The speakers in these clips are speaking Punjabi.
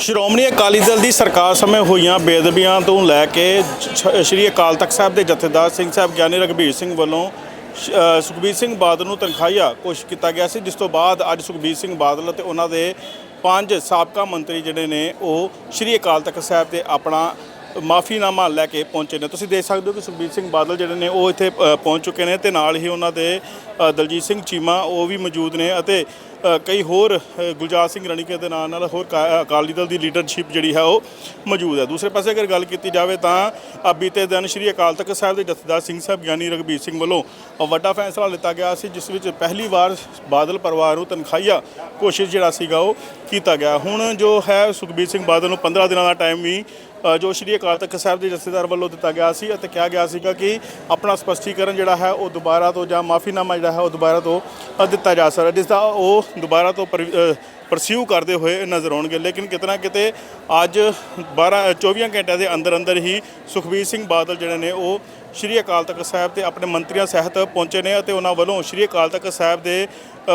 ਸ਼੍ਰੋਮਣੀ ਅਕਾਲੀ ਦਲ ਦੀ ਸਰਕਾਰ ਸਮੇਂ ਹੋਈਆਂ ਬੇਅਦਬੀਆਂ ਤੋਂ ਲੈ ਕੇ ਸ਼੍ਰੀ ਅਕਾਲ ਤਖਤ ਸਾਹਿਬ ਦੇ ਜਥੇਦਾਰ ਸਿੰਘ ਸਾਹਿਬ, ਗਿਆਨੀ ਰਘਬੀਰ ਸਿੰਘ ਵੱਲੋਂ ਸ਼- ਸੁਖਬੀਰ ਸਿੰਘ ਬਾਦਲ ਨੂੰ ਤਨਖਾਹੀਆ ਕੋਸ਼ਿਸ਼ ਕੀਤਾ ਗਿਆ ਸੀ, ਜਿਸ ਤੋਂ ਬਾਅਦ ਅੱਜ ਸੁਖਬੀਰ ਸਿੰਘ ਬਾਦਲ ਅਤੇ ਉਹਨਾਂ ਦੇ ਪੰਜ ਸਾਬਕਾ ਮੰਤਰੀ ਜਿਹੜੇ ਨੇ, ਉਹ ਸ਼੍ਰੀ ਅਕਾਲ ਤਖਤ ਸਾਹਿਬ ਤੇ ਆਪਣਾ ਮਾਫੀਨਾਮਾ ਲੈ ਕੇ ਪਹੁੰਚੇ ਨੇ। ਤੁਸੀਂ ਦੇਖ ਸਕਦੇ ਹੋ ਕਿ ਸੁਖਬੀਰ ਸਿੰਘ ਬਾਦਲ ਜਿਹੜੇ ਨੇ, ਉਹ ਇੱਥੇ ਪਹੁੰਚ ਚੁੱਕੇ ਨੇ ਤੇ ਨਾਲ ਹੀ ਉਹਨਾਂ ਦੇ ਦਲਜੀਤ ਸਿੰਘ ਚੀਮਾ, ਉਹ ਵੀ ਮੌਜੂਦ ਨੇ ਅਤੇ ਕਈ ਹੋਰ ਗੁਲਜ਼ਾਰ ਸਿੰਘ ਰਣੀਕੇ ਦੇ ਨਾਲ ਨਾਲ ਹੋਰ ਕਾ- ਅਕਾਲੀ ਦਲ ਦੀ ਲੀਡਰਸ਼ਿਪ ਜਿਹੜੀ ਹੈ ਉਹ ਮੌਜੂਦ ਹੈ। ਦੂਸਰੇ ਪਾਸੇ ਅਗਰ ਗੱਲ ਕੀਤੀ ਜਾਵੇ ਤਾਂ ਅ, ਬੀਤੇ ਦਿਨ ਸ਼੍ਰੀ ਅਕਾਲ ਤਖਤ ਸਾਹਿਬ ਦੇ ਜਥੇਦਾਰ ਸਿੰਘ ਸਾਹਿਬ ਗਿਆਨੀ ਰਘਬੀਰ ਸਿੰਘ ਵੱਲੋਂ ਵੱਡਾ ਫੈਸਲਾ ਲਿੱਤਾ ਗਿਆ ਸੀ ਜਿਸ ਵਿੱਚ ਪਹਿਲੀ ਵਾਰ ਬਾਦਲ ਪਰਿਵਾਰ ਨੂੰ ਤਨਖਾਹੀਆ ਕੋਸ਼ਿਸ਼ ਜਿਹੜਾ ਸੀਗਾ ਉਹ ਕੀਤਾ ਗਿਆ। ਹੁਣ ਜੋ ਹੈ ਸੁਖਬੀਰ ਸਿੰਘ ਬਾਦਲ ਨੂੰ 15 ਦਿਨਾਂ ਦਾ ਟਾਈਮ ਵੀ ਜੋ ਸ਼੍ਰੀ ਅਕਾਲ ਤਖਤ ਸਾਹਿਬ ਦੇ ਜਥੇਦਾਰ ਵੱਲੋਂ ਦਿੱਤਾ ਗਿਆ ਸੀ ਅਤੇ ਕਿਹਾ ਗਿਆ ਸੀਗਾ ਕਿ ਆਪਣਾ ਸਪਸ਼ਟੀਕਰਨ ਜਿਹੜਾ ਹੈ ਉਹ ਦੁਬਾਰਾ ਤੋਂ ਜਾਂ ਮਾਫੀਨਾਮਾ ਜਿਹੜਾ ਹੈ ਉਹ ਦੁਬਾਰਾ ਤੋਂ ਦਿੱਤਾ ਜਾ ਸਕਦਾ ਜਿਸ ਦਾ ਉਹ ਦੁਬਾਰਾ ਤੋਂ ਪਰਸਿਊ ਕਰਦੇ ਹੋਏ ਨਜ਼ਰ ਆਉਣਗੇ। ਲੇਕਿਨ ਕਿਤਨਾ ਕਿਤੇ ਅੱਜ 12 24 ਘੰਟਿਆਂ ਦੇ ਅੰਦਰ ਅੰਦਰ ਹੀ ਸੁਖਬੀਰ ਸਿੰਘ ਬਾਦਲ ਜਿਹੜੇ ਨੇ ਉਹ ਸ਼੍ਰੀ ਅਕਾਲ ਤਖਤ ਸਾਹਿਬ ਤੇ ਆਪਣੇ ਮੰਤਰੀਆਂ ਸਹਿਤ ਪਹੁੰਚੇ ਨੇ ਅਤੇ ਉਹਨਾਂ ਵੱਲੋਂ ਸ਼੍ਰੀ ਅਕਾਲ ਤਖਤ ਸਾਹਿਬ ਦੇ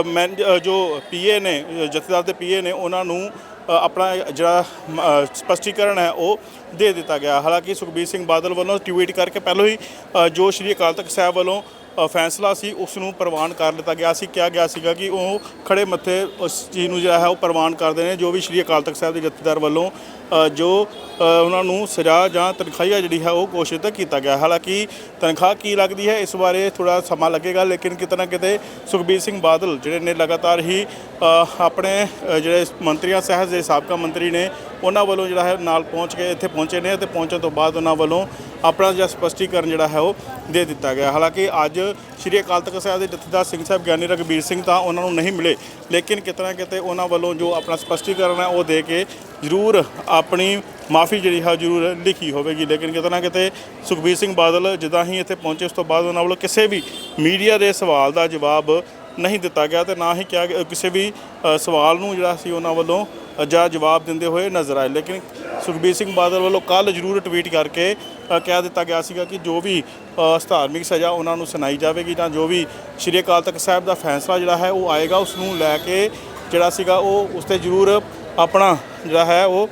ਮੈਨ- ਅ, ਜੋ ਪੀਏ ਨੇ ਜਥੇਦਾਰ ਦੇ ਪੀਏ ਨੇ ਉਹਨਾਂ ਨੂੰ ਆਪਣਾ ਜਿਹੜਾ ਮ, ਸਪਸ਼ਟੀਕਰਨ ਹੈ ਉਹ ਦੇ ਦਿੱਤਾ ਗਿਆ। ਹਾਲਾਂਕਿ ਸੁਖਬੀਰ ਸਿੰਘ ਬਾਦਲ ਵੱਲੋਂ ਟਵੀਟ ਕਰਕੇ ਪਹਿਲਾਂ ਹੀ ਜੋ ਸ਼੍ਰੀ ਅਕਾਲ ਤਖਤ ਸਾਹਿਬ ਵੱਲੋਂ ਫੈਸਲਾ ਸੀ ਉਸ ਨੂੰ ਪ੍ਰਵਾਨ ਕਰ ਲਿੱਤਾ ਗਿਆ ਸੀ। ਕਿਹਾ ਗਿਆ ਸੀਗਾ ਕਿ ਉਹ ਖੜੇ ਮੱਥੇ ਉਸ ਚੀਜ਼ ਨੂੰ ਜਿਹੜਾ ਹੈ ਉਹ ਪ੍ਰਵਾਨ ਕਰਦੇ ਨੇ ਜੋ ਵੀ ਸ਼੍ਰੀ ਅਕਾਲ ਤਖਤ ਸਾਹਿਬ ਦੇ ਜਥੇਦਾਰ ਵੱਲੋਂ ਜੋ ਉਹਨਾਂ ਨੂੰ ਸਜ਼ਾ ਜਾਂ ਤਨਖਾਹੀਆ ਜਿਹੜੀ ਹੈ ਉਹ ਘੋਸ਼ਿਤ ਕੀਤਾ ਗਿਆ। ਹਾਲਾਂਕਿ ਤਨਖਾਹ ਕੀ ਲੱਗਦੀ ਹੈ, ਇਸ ਬਾਰੇ ਥੋੜਾ ਸਮਾਂ ਲੱਗੇਗਾ, ਲੇਕਿਨ ਕਿਤੇ ਨਾ ਕਿਤੇ ਸੁਖਬੀਰ ਸਿੰਘ ਬਾਦਲ, ਜਿਹੜੇ ਨੇ ਲਗਾਤਾਰ ਹੀ ਆਪਣੇ ਜਿਹੜੇ ਮੰਤਰੀਆਂ ਸਹਿਤ ਦੇ ਸਾਬਕਾ ਮੰਤਰੀ ਨੇ ਉਹਨਾਂ ਵੱਲੋਂ ਜਿਹੜਾ ਹੈ ਨਾਲ ਪਹੁੰਚ ਕੇ ਇੱਥੇ ਪਹੁੰਚੇ ਨੇ ਤੇ ਪਹੁੰਚਣ ਤੋਂ ਬਾਅਦ ਉਹਨਾਂ ਵੱਲੋਂ ਆਪਣਾ ਜਿਹੜਾ ਸਪਸ਼ਟੀਕਰਨ ਜਿਹੜਾ ਹੈ ਉਹ ਦੇ ਦਿੱਤਾ ਗਿਆ। ਹਾਲਾਂਕਿ ਅੱਜ ਸ਼੍ਰੀ ਅਕਾਲ ਤਖਤ ਸਾਹਿਬ ਦੇ ਜਥੇਦਾਰ ਸਿੰਘ ਸਾਹਿਬ ਗਿਆਨੀ ਰਘਬੀਰ ਸਿੰਘ ਤਾਂ ਉਹਨਾਂ ਨੂੰ ਨਹੀਂ ਮਿਲੇ, ਲੇਕਿਨ ਕਿਤੇ ਨਾ ਕਿਤੇ ਉਹਨਾਂ ਵੱਲੋਂ ਜੋ ਆਪਣਾ ਸਪਸ਼ਟੀਕਰਨ ਹੈ ਉਹ ਦੇ ਕੇ ਜ਼ਰੂਰ ਆਪਣੀ ਮਾਫੀ ਜਿਹੜੀ ਹੈ ਜ਼ਰੂਰ ਲਿਖੀ ਹੋਵੇਗੀ। ਲੇਕਿਨ ਕਿਤੇ ਨਾ ਕਿਤੇ ਸੁਖਬੀਰ ਸਿੰਘ ਬਾਦਲ ਜਿੱਦਾਂ ਹੀ ਇੱਥੇ ਪਹੁੰਚੇ, ਉਸ ਤੋਂ ਬਾਅਦ ਉਹਨਾਂ ਵੱਲੋਂ ਕਿਸੇ ਵੀ ਮੀਡੀਆ ਦੇ ਸਵਾਲ ਦਾ ਜਵਾਬ ਨਹੀਂ ਦਿੱਤਾ ਗਿਆ ਤੇ ਨਾ ਹੀ ਕਿਹਾ ਕਿਸੇ ਵੀ ਸਵਾਲ ਨੂੰ ਜਿਹੜਾ ਸੀ ਉਹਨਾਂ ਵੱਲੋਂ ਜਾਂ ਜਵਾਬ ਦਿੰਦੇ ਹੋਏ ਨਜ਼ਰ ਆਏ। ਲੇਕਿਨ ਸੁਖਬੀਰ ਸਿੰਘ ਬਾਦਲ ਵੱਲੋਂ ਕੱਲ ਜ਼ਰੂਰ ਟਵੀਟ ਕਰਕੇ ਕਹਿ ਦਿੱਤਾ ਗਿਆ ਸੀਗਾ ਕਿ ਜੋ ਵੀ ਧਾਰਮਿਕ ਸਜ਼ਾ ਉਹਨਾਂ ਨੂੰ ਸੁਣਾਈ ਜਾਵੇਗੀ ਜਾਂ ਜੋ ਵੀ ਸ਼੍ਰੀ ਅਕਾਲ ਤਖਤ ਸਾਹਿਬ ਦਾ ਫੈਸਲਾ ਜਿਹੜਾ ਹੈ ਉਹ ਆਏਗਾ ਉਸ ਨੂੰ ਲੈ ਕੇ ਜਿਹੜਾ ਸੀਗਾ ਉਹ ਉਸ ਤੇ ਜ਼ਰੂਰ ਆਪਣਾ ਜਿਹੜਾ ਹੈ ਉਹ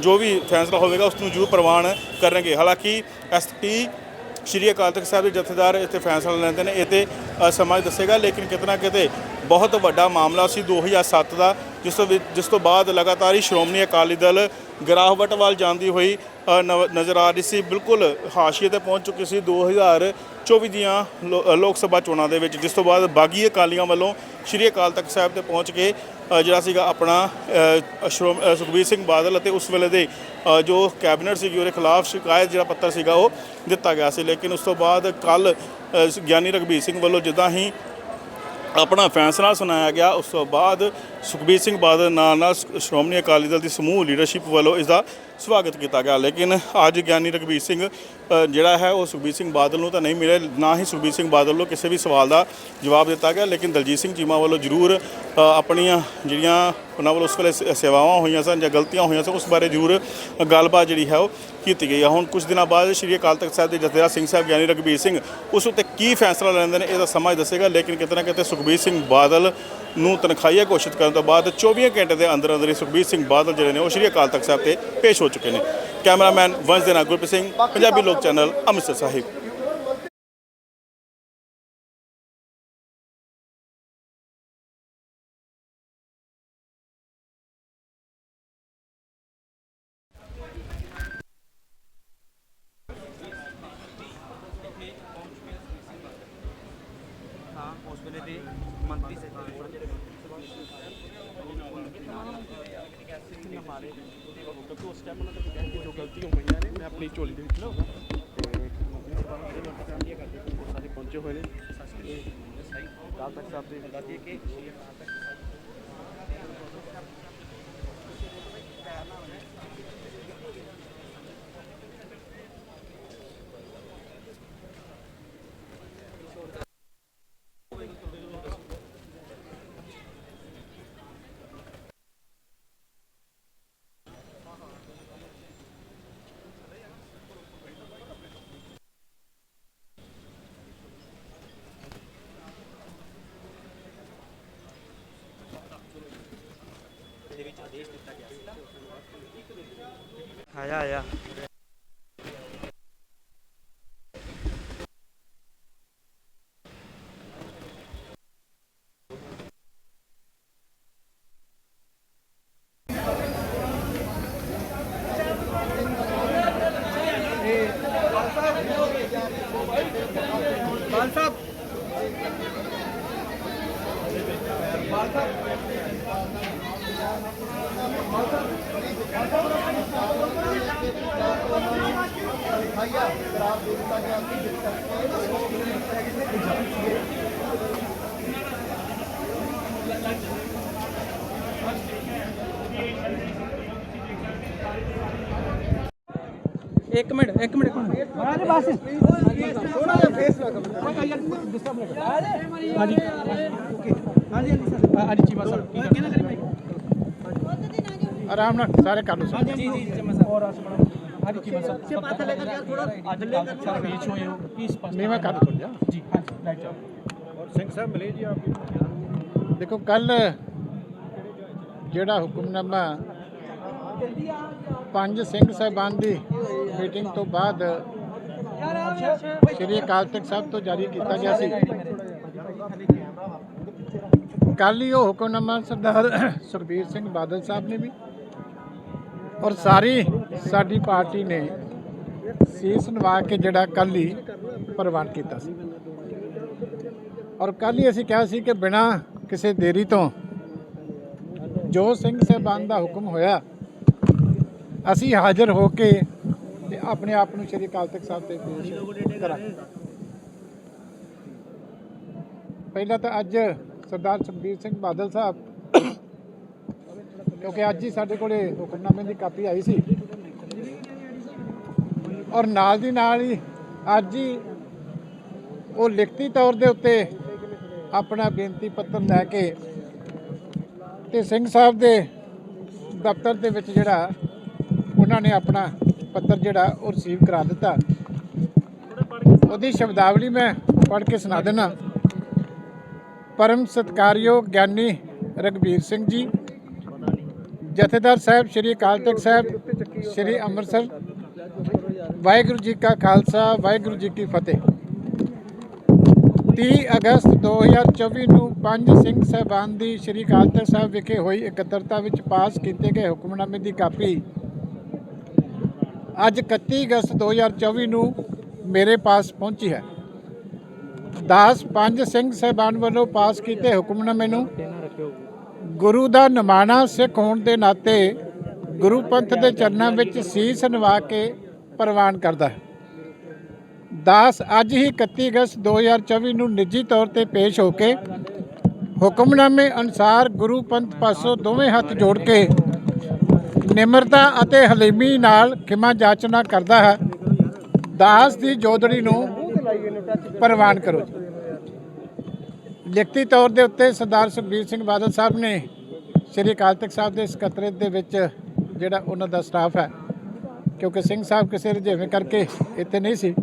ਜੋ ਵੀ ਫੈਸਲਾ ਹੋਵੇਗਾ ਉਸ ਨੂੰ ਜ਼ਰੂਰ ਪ੍ਰਵਾਨ ਕਰਨਗੇ। ਹਾਲਾਂਕਿ ਐਸਪੀ ਸ਼੍ਰੀ ਅਕਾਲ ਤਖਤ ਸਾਹਿਬ ਦੇ ਜਥੇਦਾਰ ਇੱਥੇ ਫੈਸਲਾ ਲੈਂਦੇ ਨੇ ਇਹ ਤੇ ਅ, ਸਮਾਂ ਦੱਸੇਗਾ ਲੇਕਿਨ ਕਿਤੇ ਨਾ ਕਿਤੇ ਬਹੁਤ ਵੱਡਾ ਮਾਮਲਾ ਸੀ। 2007 ਦਾ ਜਿਸ ਤੋਂ ਵਿੱਚ- ਜਿਸ ਤੋਂ ਬਾਅਦ ਲਗਾਤਾਰ ਹੀ ਸ਼੍ਰੋਮਣੀ ਅਕਾਲੀ ਦਲ ਗਰਾਹਵਟ ਵੱਲ ਜਾਂਦੀ ਹੋਈ ਨਵ- ਨਜ਼ਰ ਆ ਰਹੀ ਸੀ। ਬਿਲਕੁਲ ਹਾਸ਼ੀਏ ਤੇ ਪਹੁੰਚ ਚੁੱਕੀ ਸੀ 2024 ਦੀਆਂ ਲੋ- ਲੋਕ ਸਭਾ ਚੋਣਾਂ ਦੇ ਵਿੱਚ, ਜਿਸ ਤੋਂ ਬਾਅਦ ਬਾਗੀ ਅਕਾਲੀਆਂ ਵੱਲੋਂ ਸ਼੍ਰੀ ਅਕਾਲ ਤਖਤ ਸਾਹਿਬ ਤੇ ਪਹੁੰਚ ਕੇ ਜਿਹੜਾ ਸੀਗਾ ਆਪਣਾ ਸ਼੍ਰੋਮ ਸੁਖਬੀਰ ਸਿੰਘ ਬਾਦਲ ਅਤੇ ਉਸ ਵੇਲੇ ਦੇ ਜੋ ਕੈਬਨਿਟ ਸੀਗੀ, ਉਹਦੇ ਖਿਲਾਫ ਸ਼ਿਕਾਇਤ ਜਿਹੜਾ ਪੱਤਰ ਸੀਗਾ ਉਹ ਦਿੱਤਾ ਗਿਆ ਸੀ। ਲੇਕਿਨ ਉਸ ਤੋਂ ਬਾਅਦ ਕੱਲ ਗਿਆਨੀ ਰਘਬੀਰ ਸਿੰਘ ਵੱਲੋਂ ਜਿੱਦਾਂ ਹੀ ਆਪਣਾ ਫੈਸਲਾ ਸੁਣਾਇਆ ਗਿਆ। ਉਸ ਤੋਂ ਬਾਅਦ ਸੁਖਬੀਰ ਸਿੰਘ ਬਾਦਲ ਨਾਲ ਨਾਲ ਸ਼੍ਰੋਮਣੀ ਅਕਾਲੀ ਦਲ ਦੀ ਸਮੂਹ ਲੀਡਰਸ਼ਿਪ ਵੱਲੋਂ ਇਸ ਦਾ ਸਵਾਗਤ ਕੀਤਾ ਗਿਆ। ਲੇਕਿਨ ਅੱਜ ਗਿਆਨੀ ਰਘਬੀਰ ਸਿੰਘ ਜਿਹੜਾ ਹੈ, ਉਹ ਸੁਖਬੀਰ ਸਿੰਘ ਬਾਦਲ ਨੂੰ ਤਾਂ ਨਹੀਂ ਮਿਲੇ। ਨਾ ਹੀ ਸੁਖਬੀਰ ਸਿੰਘ ਬਾਦਲ ਨੂੰ ਕਿਸੇ ਵੀ ਸਵਾਲ ਦਾ ਜਵਾਬ ਦਿੱਤਾ ਗਿਆ। ਲੇਕਿਨ ਦਲਜੀਤ ਸਿੰਘ ਚੀਮਾ ਵੱਲੋਂ ਜ਼ਰੂਰ ਆਪਣੀਆਂ ਜਿਹੜੀਆਂ ਉਹਨਾਂ ਵੱਲੋਂ ਉਸ ਵੇਲੇ ਸੇਵਾਵਾਂ ਹੋਈਆਂ ਸਨ ਜਾਂ ਗਲਤੀਆਂ ਹੋਈਆਂ ਸਨ, ਉਸ ਬਾਰੇ ਜ਼ਰੂਰ ਗੱਲਬਾਤ ਜਿਹੜੀ ਹੈ, ਉਹ ਕੀਤੀ ਗਈ ਹੈ। ਹੁਣ ਕੁਝ ਦਿਨਾਂ ਬਾਅਦ ਸ਼੍ਰੀ ਅਕਾਲ ਤਖਤ ਸਾਹਿਬ ਦੇ ਜਥੇਦਾਰ ਸਿੰਘ ਸਾਹਿਬ ਗਿਆਨੀ ਰਘਬੀਰ ਸਿੰਘ ਉਸ ਉੱਤੇ ਕੀ ਫੈਸਲਾ ਲੈਂਦੇ ਨੇ ਇਹਦਾ ਸਮਾਂ ਹੀ ਦੱਸੇਗਾ। ਲੇਕਿਨ ਕਿਤੇ ਨਾ ਕਿਤੇ ਸੁਖਬੀਰ ਸਿੰਘ ਬਾਦਲ ਨੂੰ ਤਨਖਾਹੀਆ ਘੋਸ਼ਿਤ ਕਰਨ ਤੋਂ ਬਾਅਦ 24 ਘੰਟੇ ਦੇ ਅੰਦਰ ਅੰਦਰ ਹੀ ਸੁਖਬੀਰ ਸਿੰਘ ਬਾਦਲ ਜਿਹੜੇ ਨੇ ਉਹ ਸ਼੍ਰੀ ਅਕਾਲ ਤਖਤ ਸਾਹਿਬ ਤੇ ਪੇਸ਼ ਹੋ ਚੁੱਕੇ ਨੇ। ਕੈਮਰਾਮੈਨ ਵੰਸ਼ ਦੇ ਨਾਲ ਗੁਰਪ੍ਰੀਤ ਸਿੰਘ, ਪੰਜਾਬੀ ਲੋਕ ਚੈਨਲ ਅੰਮ੍ਰਿਤਸਰ ਸਾਹਿਬ। ਕਾਲ ਤੱਕ ਸਾਹਿਬ ਦੇ ਦੱਸ ਦਈਏ Saya. ਇੱਕ ਮਿੰਟ ਇੱਕ ਮਿੰਟ। ਅਰੇ ਬਸ ਥੋੜਾ ਜਿਹਾ ਫੇਸ ਲਾ ਕਰ ਯਾਰ ਡਿਸਟਰਬ ਨਾ ਕਰ ਹਾਂਜੀ ਹਾਂਜੀ ਸਰ। ਅੱਜ ਚੀਮਾ ਸਰ ਕੀ ਕਰਨਾ? ਕਰੀ ਭਾਈ ਆਰਾਮ ਨਾਲ ਸਾਰੇ ਕਰ ਲਓ ਸਰ। ਜੀ ਜੀ ਚੀਮਾ ਸਰ ਹੋਰ ਅਸ ਬਣਾਓ ਅੱਜ ਚੀਮਾ ਸਰ ਸੇ ਬਾਤ ਲੈ ਕਰ ਯਾਰ ਥੋੜਾ ਅੱਜ ਲੈ ਕਰ ਸਰ ਰੀਚ ਹੋਏ ਹੋ ਕੀ ਸਪਸ਼ਟ ਮੈਂ ਕਰ ਦੂੰਗਾ ਜੀ ਹਾਂਜੀ ਰਾਈਟ ਔਰ ਸਿੰਘ ਸਾਹਿਬ ਮਿਲੇ ਜੀ ਆਪ ਦੇਖੋ ਕੱਲ ਜਿਹੜਾ ਹੁਕਮਨਾਮਾ ਪੰਜ ਸਿੰਘ ਸਾਹਿਬਾਨ ਦੀ ਮੀਟਿੰਗ ਤੋਂ ਬਾਅਦ ਸ੍ਰੀ ਅਕਾਲ ਤਖਤ ਸਾਹਿਬ ਤੋਂ ਜਾਰੀ ਕੀਤਾ ਗਿਆ ਸੀ। ਕੱਲ ਹੀ ਉਹ ਹੁਕਮਨਾਮਾ ਸਰਦਾਰ ਸੁਖਬੀਰ ਸਿੰਘ ਬਾਦਲ ਸਾਹਿਬ ਨੇ ਵੀ ਔਰ ਸਾਰੀ ਸਾਡੀ ਪਾਰਟੀ ਨੇ ਸੀਸ ਨਵਾ ਕੇ ਜਿਹੜਾ ਕੱਲ ਹੀ ਪ੍ਰਵਾਨ ਕੀਤਾ ਸੀ। ਔਰ ਕੱਲ ਹੀ ਅਸੀਂ ਕਿਹਾ ਸੀ ਕਿ ਬਿਨਾਂ ਕਿਸੇ ਦੇਰੀ ਤੋਂ ਜੋ ਸਿੰਘ ਸਾਹਿਬਾਨ ਦਾ ਹੁਕਮ ਹੋਇਆ ਅਸੀਂ ਹਾਜ਼ਰ ਹੋ ਕੇ ਤੇ ਆਪਣੇ ਆਪ ਨੂੰ ਸ਼੍ਰੀ ਅਕਾਲ ਤਖਤ ਸਾਹਿਬ ਤੇ ਪੇਸ਼ ਕਰਾਂਗੇ। ਪਹਿਲਾਂ ਤਾਂ ਅੱਜ ਸਰਦਾਰ ਸੁਖਬੀਰ ਸਿੰਘ ਬਾਦਲ ਸਾਹਿਬ, ਕਿਉਂਕਿ ਅੱਜ ਹੀ ਸਾਡੇ ਕੋਲੇ ਹੁਕਮਨਾਮੇ ਦੀ ਕਾਪੀ ਆਈ ਸੀ। ਔਰ ਨਾਲ ਦੀ ਨਾਲ ਹੀ ਅੱਜ ਹੀ ਉਹ ਲਿਖਤੀ ਤੌਰ ਦੇ ਉੱਤੇ ਆਪਣਾ ਬੇਨਤੀ ਪੱਤਰ ਲੈ ਕੇ ਤੇ ਸਿੰਘ ਸਾਹਿਬ ਦੇ ਦਫ਼ਤਰ ਦੇ ਵਿੱਚ ਜਿਹੜਾ ਉਹਨਾਂ ਨੇ ਆਪਣਾ ਪੱਤਰ ਜਿਹੜਾ ਉਹ ਰਿਸੀਵ ਕਰਾ ਦਿੱਤਾ। ਉਹਦੀ ਸ਼ਬਦਾਵਲੀ ਮੈਂ ਪੜ੍ਹ ਕੇ ਸੁਣਾ ਦੇਣਾ ਪਰਮ ਸਤਕਾਰਯੋਗ ਗਿਆਨੀ ਰਗਵੀਰ ਸਿੰਘ ਜੀ, ਜਥੇਦਾਰ ਸਾਹਿਬ ਸ੍ਰੀ ਅਕਾਲ ਤਖਤ ਸਾਹਿਬ, ਸ੍ਰੀ ਅੰਮ੍ਰਿਤਸਰ, ਵਾਹਿਗੁਰੂ ਜੀ ਕਾ ਖਾਲਸਾ, ਵਾਹਿਗੁਰੂ ਜੀ ਕੀ ਫਤਿਹ। 30 ਅਗਸਤ 2024 ਨੂੰ ਪੰਜ ਸਿੰਘ ਸਹਿਬਾਨ ਦੀ ਸ੍ਰੀ ਅਕਾਲ ਤਖਤ ਸਾਹਿਬ ਵਿਖੇ ਹੋਈ ਇਕੱਤਰਤਾ ਵਿੱਚ ਪਾਸ ਕੀਤੇ ਗਏ ਹੁਕਮਨਾਮੇ ਦੀ ਕਾਪੀ ਅੱਜ 31 ਅਗਸਤ 2024 ਨੂੰ ਮੇਰੇ ਪਾਸ ਪਹੁੰਚੀ ਹੈ। ਦਾਸ ਪੰਜ ਸਿੰਘ ਸਹਿਬਾਨ ਵੱਲੋਂ ਪਾਸ ਕੀਤੇ ਹੁਕਮਨਾਮੇ ਨੂੰ ਗੁਰੂ ਦਾ ਨਿਮਾਣਾ ਸਿੱਖ ਹੋਣ ਦੇ ਨਾਤੇ ਗੁਰੂ ਪੰਥ ਦੇ ਚਰਨਾਂ ਵਿੱਚ ਸੀਸ ਨਵਾ ਕੇ ਪ੍ਰਵਾਨ ਕਰਦਾ ਹੈ। ਦਾਸ ਅੱਜ ਹੀ 31 ਅਗਸਤ 2024 ਨੂੰ ਨਿੱਜੀ ਤੌਰ ਤੇ ਪੇਸ਼ ਹੋ ਕੇ ਹੁਕਮਨਾਮੇ ਅਨੁਸਾਰ ਗੁਰੂ ਪੰਥ ਪਾਸੋਂ ਦੋਵੇਂ ਹੱਥ ਜੋੜ ਕੇ ਨਿਮਰਤਾ ਅਤੇ ਹਲੀਮੀ ਨਾਲ ਖਿਮਾ ਜਾਚਨਾ ਕਰਦਾ ਹੈ। ਦਾਸ ਦੀ ਜੋਦੜੀ ਨੂੰ ਪ੍ਰਵਾਨ ਕਰੋ ਲਿਖਤੀ ਤੌਰ ਦੇ ਉੱਤੇ ਸਰਦਾਰ ਸੁਖਬੀਰ ਸਿੰਘ ਬਾਦਲ ਸਾਹਿਬ ਨੇ ਸ੍ਰੀ ਅਕਾਲ ਤਖਤ ਸਾਹਿਬ ਦੇ ਸਕੱਤਰੇਤ ਦੇ ਵਿੱਚ ਜਿਹੜਾ ਉਹਨਾਂ ਦਾ ਸਟਾਫ ਹੈ, ਕਿਉਂਕਿ ਸਿੰਘ ਸਾਹਿਬ ਕਿਸੇ ਰੁਝੇਵੇਂ ਕਰਕੇ ਇੱਥੇ ਨਹੀਂ ਸੀ,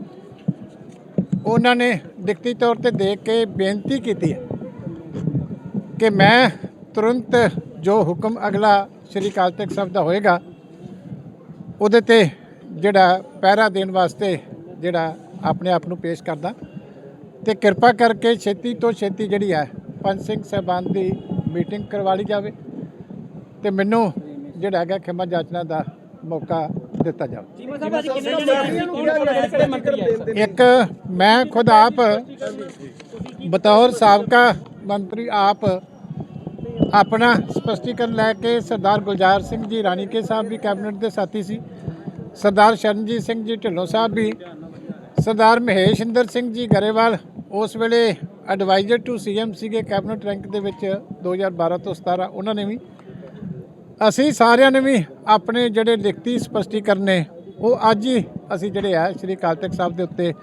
ਉਹਨਾਂ ਨੇ ਲਿਖਤੀ ਤੌਰ ਤੇ ਦੇਖ ਕੇ ਬੇਨਤੀ ਕੀਤੀ ਕਿ ਮੈਂ ਤੁਰੰਤ ਜੋ ਹੁਕਮ ਅਗਲਾ ਸ੍ਰੀ ਅਕਾਲ ਤਖਤ ਸਾਹਿਬ ਦਾ ਹੋਏਗਾ ਉਹਦੇ ਤੇ ਜਿਹੜਾ ਪਹਿਰਾ ਦੇਣ ਵਾਸਤੇ ਜਿਹੜਾ ਆਪਣੇ ਆਪ ਨੂੰ ਪੇਸ਼ ਕਰਦਾ। ਤੇ ਕਿਰਪਾ ਕਰਕੇ ਛੇਤੀ ਤੋਂ ਛੇਤੀ ਜਿਹੜੀ ਹੈ ਪੰਜ ਸਿੰਘ ਸਾਹਿਬਾਨ ਦੀ ਮੀਟਿੰਗ ਕਰਵਾ ਲਈ ਜਾਵੇ ਤੇ ਮੈਨੂੰ ਜਿਹੜਾ ਹੈਗਾ ਖਿਮਾ ਜਾਚਨਾ ਦਾ ਮੌਕਾ ਦਿੱਤਾ ਜਾਵੇ। ਇੱਕ ਮੈਂ ਖੁਦ ਆਪ ਬਤੌਰ ਸਾਬਕਾ ਮੰਤਰੀ ਆਪ ਆਪਣਾ ਸਪਸ਼ਟੀਕਰਨ ਲੈ ਕੇ ਸਰਦਾਰ ਗੁਲਜ਼ਾਰ ਸਿੰਘ ਜੀ, ਰਾਣੀਕੇ ਸਾਹਿਬ ਵੀ ਕੈਬਨਿਟ ਦੇ ਸਾਥੀ ਸੀ। ਸਰਦਾਰ ਸ਼ਰਨਜੀਤ ਸਿੰਘ ਜੀ, ਢਿੱਲੋਂ ਸਾਹਿਬ ਵੀ। ਸਰਦਾਰ ਮਹੇਸ਼ ਇੰਦਰ ਸਿੰਘ ਜੀ ਗਰੇਵਾਲ, ਉਸ ਵੇਲੇ ਐਡਵਾਈਜ਼ਰ ਟੂ ਸੀਐਮ ਸੀਗੇ ਕੈਬਨਿਟ ਰੈਂਕ ਦੇ ਵਿੱਚ 2012 ਤੋਂ 17 ਉਹਨਾਂ ਨੇ ਵੀ। ਅਸੀਂ ਸਾਰਿਆਂ ਨੇ ਵੀ ਆਪਣੇ ਜਿਹੜੇ ਲਿਖਤੀ ਸਪਸ਼ਟੀਕਰਨ ਨੇ, ਉਹ ਅੱਜ ਹੀ ਅਸੀਂ ਜਿਹੜੇ ਆ, ਸ਼੍ਰੀ ਅਕਾਲ ਤਖਤ ਸਾਹਿਬ ਦੇ ਉੱਤੇ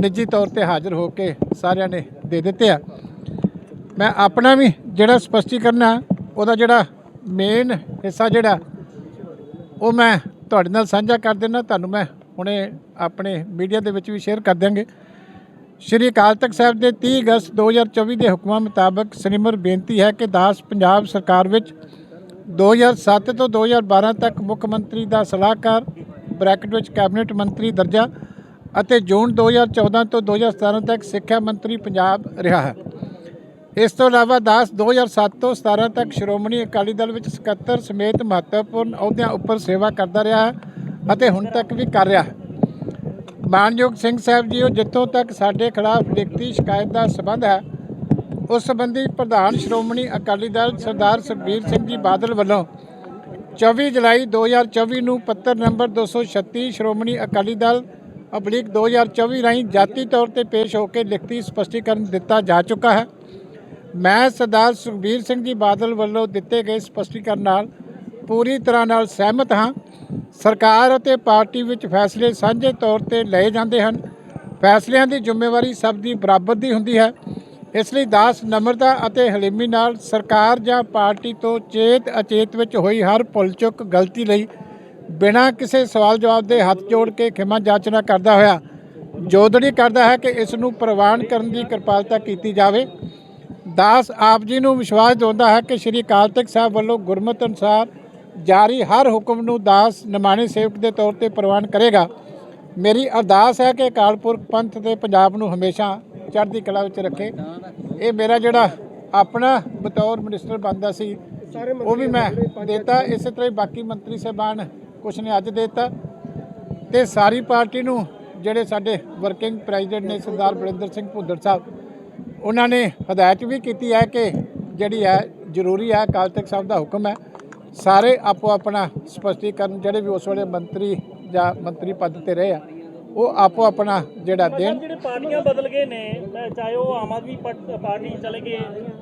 ਨਿੱਜੀ ਤੌਰ ਤੇ ਹਾਜ਼ਰ ਹੋ ਕੇ ਸਾਰਿਆਂ ਨੇ ਦੇ ਦਿੱਤੇ ਆ। ਮੈਂ ਆਪਣਾ ਵੀ ਜਿਹੜਾ ਸਪਸ਼ਟੀਕਰਨ ਆ, ਉਹਦਾ ਜਿਹੜਾ ਮੇਨ ਹਿੱਸਾ ਜਿਹੜਾ, ਉਹ ਮੈਂ ਤੁਹਾਡੇ ਨਾਲ ਸਾਂਝਾ ਕਰ ਦੇਣਾ ਤੁਹਾਨੂੰ ਮੈਂ ਹੁਣੇ ਆਪਣੇ ਮੀਡੀਆ ਦੇ ਵਿੱਚ ਵੀ ਸ਼ੇਅਰ ਕਰ ਦਿਆਂਗੇ। ਸ਼੍ਰੀ ਅਕਾਲ ਤਖਤ ਸਾਹਿਬ ਦੇ 30 ਅਗਸਤ 2024 ਦੇ ਹੁਕਮਾਂ ਮੁਤਾਬਕ ਸਨਿਮਰ ਬੇਨਤੀ ਹੈ ਕਿ ਦਾਸ ਪੰਜਾਬ ਸਰਕਾਰ ਵਿੱਚ 2007 ਤੋਂ 2012 ਤੱਕ ਮੁੱਖ ਮੰਤਰੀ ਦਾ ਸਲਾਹਕਾਰ, ਬ੍ਰੈਕਟ ਵਿੱਚ ਕੈਬਨਿਟ ਮੰਤਰੀ ਦਰਜਾ ਅਤੇ ਜੂਨ 2014 ਤੋਂ 2017 ਤੱਕ ਸਿੱਖਿਆ ਮੰਤਰੀ ਪੰਜਾਬ ਰਿਹਾ ਹੈ। ਇਸ ਤੋਂ ਇਲਾਵਾ ਦਾਸ 2007 ਤੋਂ 17 ਤੱਕ ਸ਼੍ਰੋਮਣੀ ਅਕਾਲੀ ਦਲ ਵਿੱਚ ਸਕੱਤਰ ਸਮੇਤ ਮਹੱਤਵਪੂਰਨ ਅਹੁਦਿਆਂ ਉੱਪਰ ਸੇਵਾ ਕਰਦਾ ਰਿਹਾ ਹੈ ਅਤੇ ਹੁਣ ਤੱਕ ਵੀ ਕਰ ਰਿਹਾ। ਹੈ ਮਾਨਯੋਗ ਸਿੰਘ ਸਾਹਿਬ ਜੀਓ, ਜਿੱਥੋਂ ਤੱਕ ਸਾਡੇ ਖਿਲਾਫ ਲਿਖਤੀ ਸ਼ਿਕਾਇਤ ਦਾ ਸਬੰਧ ਹੈ, ਉਸ ਸੰਬੰਧੀ ਪ੍ਰਧਾਨ ਸ਼੍ਰੋਮਣੀ ਅਕਾਲੀ ਦਲ ਸਰਦਾਰ ਸੁਖਬੀਰ ਸਿੰਘ ਜੀ ਬਾਦਲ ਵੱਲੋਂ 24 ਜੁਲਾਈ 2024 ਨੂੰ ਪੱਤਰ ਨੰਬਰ 236 ਸ਼੍ਰੋਮਣੀ ਅਕਾਲੀ ਦਲ ਅਬਲਿਕ 2024 ਰਾਹੀਂ ਜਾਤੀ ਤੌਰ ਤੇ ਪੇਸ਼ ਹੋ ਕੇ ਲਿਖਤੀ ਸਪਸ਼ਟੀਕਰਨ ਦਿੱਤਾ ਜਾ ਚੁੱਕਾ ਹੈ। ਮੈਂ ਸਰਦਾਰ ਸੁਖਬੀਰ ਸਿੰਘ ਜੀ ਬਾਦਲ ਵੱਲੋਂ ਦਿੱਤੇ ਗਏ ਸਪਸ਼ਟੀਕਰਨ ਨਾਲ ਪੂਰੀ ਤਰ੍ਹਾਂ ਨਾਲ ਸਹਿਮਤ ਹਾਂ। ਸਰਕਾਰ ਅਤੇ ਪਾਰਟੀ ਵਿੱਚ ਫੈਸਲੇ ਸਾਂਝੇ ਤੌਰ ਤੇ ਲਏ ਜਾਂਦੇ ਹਨ। ਫੈਸਲਿਆਂ ਦੀ ਜ਼ਿੰਮੇਵਾਰੀ ਸਭ ਦੀ ਬਰਾਬਰ ਦੀ ਹੁੰਦੀ ਹੈ। ਇਸ ਲਈ ਦਾਸ ਨਮਰਤਾ ਅਤੇ ਹਲੀਮੀ ਨਾਲ ਸਰਕਾਰ ਜਾਂ ਪਾਰਟੀ ਤੋਂ ਚੇਤ ਅਚੇਤ ਵਿੱਚ ਹੋਈ ਹਰ ਭੁੱਲ ਚੁੱਕ ਗਲਤੀ ਲਈ ਬਿਨਾਂ ਕਿਸੇ ਸਵਾਲ ਜਵਾਬ ਦੇ ਹੱਥ ਜੋੜ ਕੇ ਖਿਮਾ ਜਾਚਨਾ ਕਰਦਾ ਹੋਇਆ। ਜੋਦੜੀ ਕਰਦਾ ਹੈ ਕਿ ਇਸ ਨੂੰ ਪ੍ਰਵਾਨ ਕਰਨ ਦੀ ਕਿਰਪਾਲਤਾ ਕੀਤੀ ਜਾਵੇ। ਦਾਸ ਆਪ ਜੀ ਨੂੰ ਵਿਸ਼ਵਾਸ ਦਿਵਾਉਂਦਾ ਹੈ ਕਿ ਸ੍ਰੀ ਅਕਾਲ ਤਖਤ ਸਾਹਿਬ ਵੱਲੋਂ ਗੁਰਮਤਿ ਅਨੁਸਾਰ ਜਾਰੀ ਹਰ ਹੁਕਮ ਨੂੰ ਦਾਸ ਨਿਮਾਣੇ ਸੇਵਕ ਦੇ ਤੌਰ ਤੇ ਪ੍ਰਵਾਨ ਕਰੇਗਾ। ਮੇਰੀ ਅਰਦਾਸ ਹੈ ਕਿ ਅਕਾਲ ਪੁਰਖ ਪੰਥ ਤੇ ਪੰਜਾਬ ਨੂੰ ਹਮੇਸ਼ਾ ਚੜ੍ਹਦੀ ਕਲਾ ਵਿੱਚ ਰੱਖੇ। ਇਹ ਮੇਰਾ ਜਿਹੜਾ ਆਪਣਾ ਬਤੌਰ ਮਿਨਿਸਟਰ ਬਣਦਾ ਸੀ, ਉਹ ਵੀ ਮੈਂ ਦੇਤਾ। ਇਸੇ ਤਰ੍ਹਾਂ ਹੀ ਬਾਕੀ ਮੰਤਰੀ ਸਾਹਿਬਾਨ ਕੁਛ ਨੇ ਅੱਜ ਦੇਤਾ ਤੇ ਸਾਰੀ ਪਾਰਟੀ ਨੂੰ ਜਿਹੜੇ ਸਾਡੇ ਵਰਕਿੰਗ ਪ੍ਰੈਜ਼ੀਡੈਂਟ ਨੇ ਸਰਦਾਰ ਬਰਿੰਦਰ ਸਿੰਘ ਭੁੱਦਰ ਸਾਹਿਬ ਉਹਨਾਂ ਨੇ ਹਦਾਇਤ ਵੀ ਕੀਤੀ ਹੈ ਕਿ ਜਿਹੜੀ ਹੈ ਜ਼ਰੂਰੀ ਹੈ ਅਕਾਲ ਤਖਤ ਸਾਹਿਬ ਦਾ ਹੁਕਮ ਹੈ। ਸਾਰੇ ਆਪੋ ਆਪਣਾ ਸਪਸ਼ਟੀਕਰਨ ਜਿਹੜੇ ਵੀ ਉਸ ਵੇਲੇ ਮੰਤਰੀ ਜਾਂ ਮੰਤਰੀ ਪਦ ਤੇ ਰਹੇ ਆ ਉਹ ਆਪੋ ਆਪਣਾ ਜਿਹੜਾ ਦੇਣ ਜਿਹੜੇ ਪਾਰਟੀਆਂ ਬਦਲ ਗਏ ਨੇ ਚਾਹੇ ਉਹ ਆਮ ਆਦਮੀ ਪਾਰਟ- ਚਲੇ ਗਏ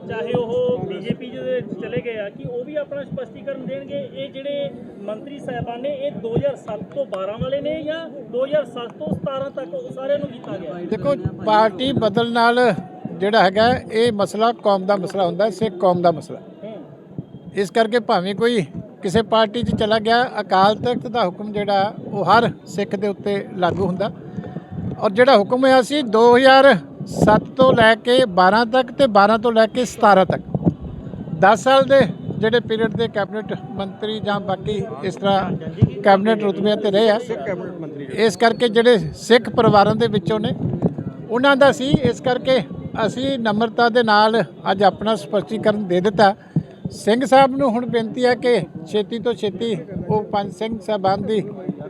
ਚਾਹੇ ਉਹ ਬੀਜੇਪੀ ਦੇ ਚਲੇ ਗਏ ਆ ਕਿ ਉਹ ਵੀ ਆਪਣਾ ਸਪਸ਼ਟੀਕਰਨ ਦੇਣਗੇ। ਇਹ ਜਿਹੜੇ ਮੰਤਰੀ ਸਾਹਿਬਾਨ ਨੇ ਇਹ 2007 ਤੋਂ 12 ਵਾਲੇ ਨੇ ਜਾਂ 2007 ਤੋਂ 17 ਤੱਕ ਸਾਰਿਆਂ ਨੂੰ ਕੀਤਾ ਗਿਆ। ਦੇਖੋ ਪਾਰਟੀ ਬਦਲ ਨਾਲ ਜਿਹੜਾ ਹੈਗਾ, ਇਹ ਮਸਲਾ ਕੌਮ ਦਾ ਮਸਲਾ ਹੁੰਦਾ, ਸਿੱਖ ਕੌਮ ਦਾ ਮਸਲਾ। ਇਸ ਕਰਕੇ ਭਾਵੇਂ ਕੋਈ ਕਿਸੇ ਪਾਰਟੀ 'ਚ ਚਲਾ ਗਿਆ, ਅਕਾਲ ਤਖਤ ਦਾ ਹੁਕਮ ਜਿਹੜਾ, ਉਹ ਹਰ ਸਿੱਖ ਦੇ ਉੱਤੇ ਲਾਗੂ ਹੁੰਦਾ। ਔਰ ਜਿਹੜਾ ਹੁਕਮ ਹੋਇਆ ਸੀ 2007 ਤੋਂ ਲੈ ਕੇ 12 ਤੱਕ ਤੇ 12 ਤੋਂ ਲੈ ਕੇ 17 ਤੱਕ। 10 ਸਾਲ ਦੇ ਜਿਹੜੇ ਪੀਰੀਅਡ ਦੇ ਕੈਬਨਿਟ ਮੰਤਰੀ ਜਾਂ ਬਾਕੀ ਇਸ ਤਰ੍ਹਾਂ ਕੈਬਨਿਟ ਰੁਤਬਿਆਂ ਤੇ ਰਹੇ ਆ, ਇਸ ਕਰਕੇ ਜਿਹੜੇ ਸਿੱਖ ਪਰਿਵਾਰਾਂ ਦੇ ਵਿੱਚੋਂ ਨੇ, ਉਹਨਾਂ ਦਾ ਸੀ। ਇਸ ਕਰਕੇ ਅਸੀਂ ਨਮਰਤਾ ਦੇ ਨਾਲ ਅੱਜ ਆਪਣਾ ਸਪਸ਼ਟੀਕਰਨ ਦੇ ਦਿੱਤਾ। ਸਿੰਘ ਸਾਹਿਬ ਨੂੰ ਹੁਣ ਬੇਨਤੀ ਹੈ ਕਿ ਛੇਤੀ ਤੋਂ ਛੇਤੀ ਉਹ ਪੰਜ ਸਿੰਘ ਸਾਹਿਬਾਨ ਦੀ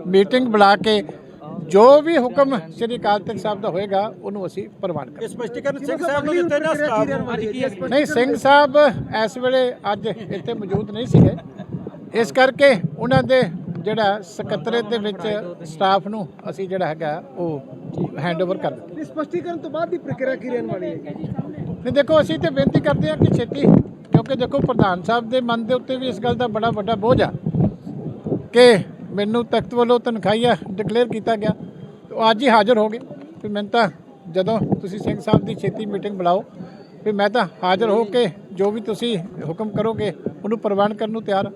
ਮੀਟਿੰਗ ਬੁਲਾ ਕੇ ਜੋ ਵੀ ਹੁਕਮ ਸ੍ਰੀ ਅਕਾਲ ਤਖਤ ਸਾਹਿਬ ਦਾ ਹੋਏਗਾ ਉਹਨੂੰ ਅਸੀਂ ਪ੍ਰਵਾਨ ਕਰਾਂਗੇ। ਸਪਸ਼ਟੀਕਰਨ ਸਿੰਘ ਸਾਹਿਬ ਨੂੰ ਦਿੱਤੇ ਨਾ ਸਟਾਫ ਨਹੀਂ ਸਿੰਘ ਸਾਹਿਬ ਇਸ ਵੇਲੇ ਅੱਜ ਇੱਥੇ ਮੌਜੂਦ ਨਹੀਂ ਸੀਗੇ। ਇਸ ਕਰਕੇ ਉਹਨਾਂ ਦੇ ਜਿਹੜਾ ਸਕੱਤਰੇਤ ਦੇ ਵਿੱਚ ਸਟਾਫ ਨੂੰ ਅਸੀਂ ਜਿਹੜਾ ਹੈਗਾ ਉਹ ਹੈਂਡਓਵਰ ਕਰ ਦਿੱਤਾ। ਸਪਸ਼ਟੀਕਰਨ ਤੋਂ ਬਾਅਦ ਦੀ ਪ੍ਰਕਿਰਿਆ ਕੀ ਰਹਿਣ ਵਾਲੀ ਹੈ? ਨਹੀਂ ਦੇਖੋ ਅਸੀਂ ਤੇ ਬੇਨਤੀ ਕਰਦੇ ਹਾਂ ਕਿ ਛੇਤੀ ਕਿਉਂਕਿ ਦੇਖੋ ਪ੍ਰਧਾਨ ਸਾਹਿਬ ਦੇ ਮਨ ਦੇ ਉੱਤੇ ਵੀ ਇਸ ਗੱਲ ਦਾ ਬੜਾ ਵੱਡਾ ਬੋਝ ਆ ਕਿ ਮੈਨੂੰ ਤਖਤ ਵੱਲੋਂ ਤਨਖਾਹੀਆ ਡਿਕਲੇਅਰ ਕੀਤਾ ਗਿਆ। ਤੇ ਅੱਜ ਹੀ ਹਾਜ਼ਰ ਹੋ ਗਏ। ਵੀ ਮੈਨੂੰ ਤਾਂ ਜਦੋਂ ਤੁਸੀਂ ਸਿੰਘ ਸਾਹਿਬ ਦੀ ਛੇਤੀ ਮੀਟਿੰਗ ਬੁਲਾਓ ਵੀ ਮੈਂ ਤਾਂ ਹਾਜ਼ਰ ਹੋ ਕੇ ਜੋ ਵੀ ਤੁਸੀਂ ਹੁਕਮ ਕਰੋਗੇ ਉਹਨੂੰ ਪ੍ਰਵਾਨ ਕਰਨ ਨੂੰ ਤਿਆਰ ਹਾਂ